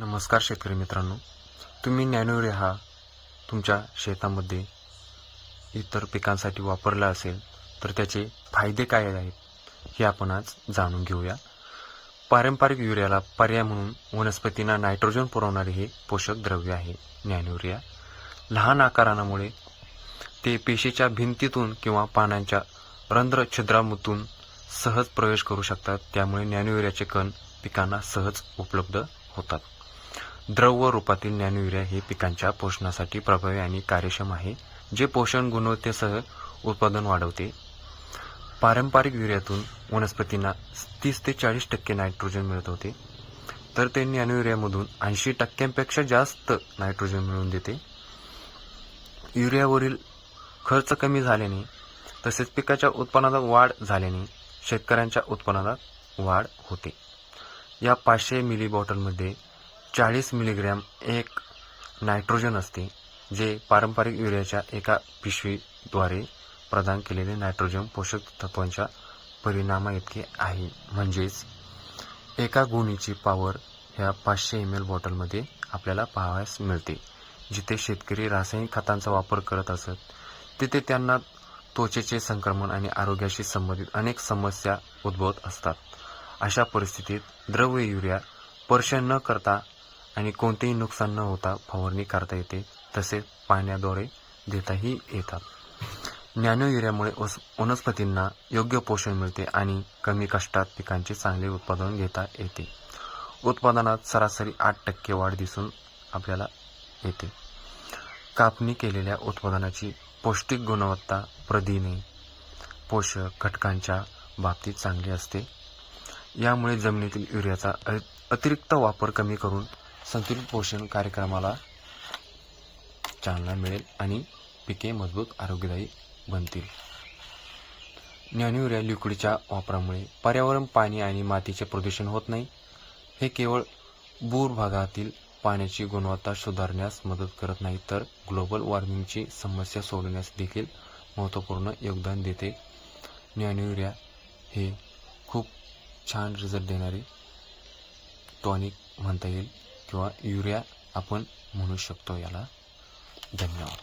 नमस्कार शेतकरी मित्रांनो. तुम्ही नॅनोरे हा तुमच्या शेतामध्ये इतर पिकांसाठी वापरला असेल तर त्याचे फायदे काय आहेत हे आपण आज जाणून घेऊया. पारंपरिक युरियाला पर्याय म्हणून वनस्पतींना नायट्रोजन पुरवणारे हे पोषक द्रव्य आहे नॅनोरिया लहान आकारामुळे ते पेशीच्या भिंतीतून किंवा पानांच्या रंध्र छिद्रामधून सहज प्रवेश करू शकतात. त्यामुळे नॅनोयुरियाचे कण पिकांना सहज उपलब्ध होतात. द्रव रूपातील नॅनोयुरिया हे पिकांच्या पोषणासाठी प्रभावी आणि कार्यक्षम आहे जे पोषण गुणवत्तेसह उत्पादन वाढवते. पारंपरिक युरियातून वनस्पतींना तीस ते चाळीस टक्के नायट्रोजन मिळत होते तर ते नॅनोयुरियामधून ऐंशी टक्क्यांपेक्षा जास्त नायट्रोजन मिळवून देते. युरियावरील खर्च कमी झाल्याने तसेच पिकाच्या उत्पन्नात वाढ झाल्याने शेतकऱ्यांच्या उत्पन्नात वाढ होते. या पाचशे मिली बॉटलमध्ये चाळीस मिलीग्रॅम एक नायट्रोजन असते जे पारंपरिक युरियाच्या एका पिशवीद्वारे प्रदान केलेले नायट्रोजन पोषक तत्वांच्या परिणामाइतके आहे. म्हणजेच एका गुणीची पॉवर ह्या पाचशे एम एल बॉटलमध्ये आपल्याला पाहावयास मिळते. जिथे शेतकरी रासायनिक खतांचा वापर करत असत तिथे त्यांना त्वचेचे संक्रमण आणि आरोग्याशी संबंधित अनेक समस्या उद्भवत असतात. अशा परिस्थितीत द्रव्य युरिया स्पर्श न करता आणि कोणतेही नुकसान न होता फवारणी करता येते तसेच पाण्याद्वारे देताही येतात. नॅनो युरियामुळे वस- वनस्पतींना योग्य पोषण मिळते आणि कमी कष्टात पिकांचे चांगले उत्पादन घेता येते. उत्पादनात सरासरी आठ टक्के वाढ दिसून आपल्याला येते. कापणी केलेल्या उत्पादनाची पौष्टिक गुणवत्ता प्रदिने पोषक घटकांच्या बाबतीत चांगली असते. यामुळे जमिनीतील युरियाचा अतिरिक्त वापर कमी करून संतुलित पोषण कार्यक्रमाला चालना मिळेल आणि पिके मजबूत आरोग्यदायी बनतील. नॅनो लिक्विडच्या वापरामुळे पर्यावरण पाणी आणि मातीचे प्रदूषण होत नाही. हे केवळ भूर भागातील पाण्याची गुणवत्ता सुधारण्यास मदत करत नाही तर ग्लोबल वॉर्मिंगची समस्या सोडवण्यास देखील महत्त्वपूर्ण योगदान देते. नॅनो हे खूप छान रिझल्ट देणारे टॉनिक म्हणता येईल. किंवा युरिया आपण म्हणू शकतो याला. धन्यवाद.